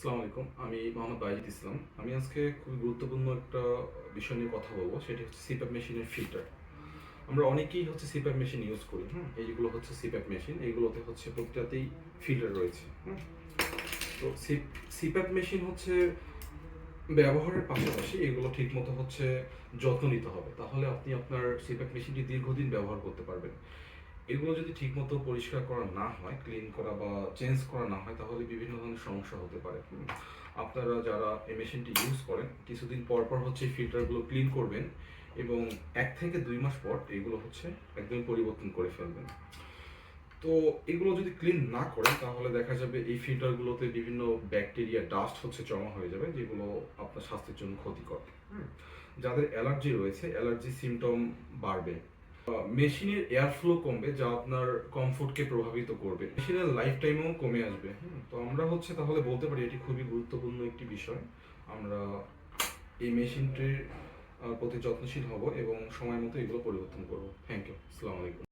আসসালামু আলাইকুম। আমি মোহাম্মদ বাইজিদ ইসলাম। আমি আজকে খুবই গুরুত্বপূর্ণ একটা বিষয় নিয়ে কথা বলব। সেটি হচ্ছে সিপ্যাপ মেশিনের ফিল্টার আমরা অনেকেই হচ্ছে সিপ্যাপ মেশিন ইউজ করি, হুম? এইগুলো হচ্ছে সিপ্যাপ মেশিন এইগুলোতে হচ্ছে প্রতিটাতেই ফিল্টার রয়েছে, হুম? তো সিপ্যাপ মেশিন হচ্ছে ব্যবহারের পাশাপাশি এগুলো ঠিকমতো হচ্ছে যত্ন নিতে হবে। তাহলে আপনি আপনার সিপ্যাপ মেশিনটি দীর্ঘদিন ব্যবহার করতে পারবেন। এগুলো যদি ঠিকমতো পরিষ্কার করা না হয় ক্লিন করা বা চেঞ্জ করা না হয়, তাহলে বিভিন্ন ধরনের সমস্যা হতে পারে। আপনারা যারা এই মেশিনটি ইউজ করেন, কিছুদিন পর পর হচ্ছে ফিল্টারগুলো ক্লিন করবেন এবং এক থেকে দুই মাস পর এগুলো হচ্ছে একদম পরিবর্তন করে ফেলবেন। তো এগুলো যদি ক্লিন না করেন, তাহলে দেখা যাবে এই ফিল্টারগুলোতে বিভিন্ন ব্যাকটেরিয়া ডাস্ট হচ্ছে জমা হয়ে যাবে, যেগুলো আপনার স্বাস্থ্যের জন্য ক্ষতিকর। যাদের অ্যালার্জি রয়েছে অ্যালার্জি সিমটম বাড়বে। মেশিনের এয়ার ফ্লো কমবে, যা আপনার কমফোর্টকে প্রভাবিত করবে। মেশিনের লাইফ টাইমও কমে আসবে তো আমরা হচ্ছে তাহলে বলতে পারি এটি খুবই গুরুত্বপূর্ণ একটি বিষয়। আমরা এই মেশিনটির প্রতি যত্নশীল হব এবং সময় মতো এগুলো পরিবর্তন করব। থ্যাংক ইউ আসসালামু আলাইকুম।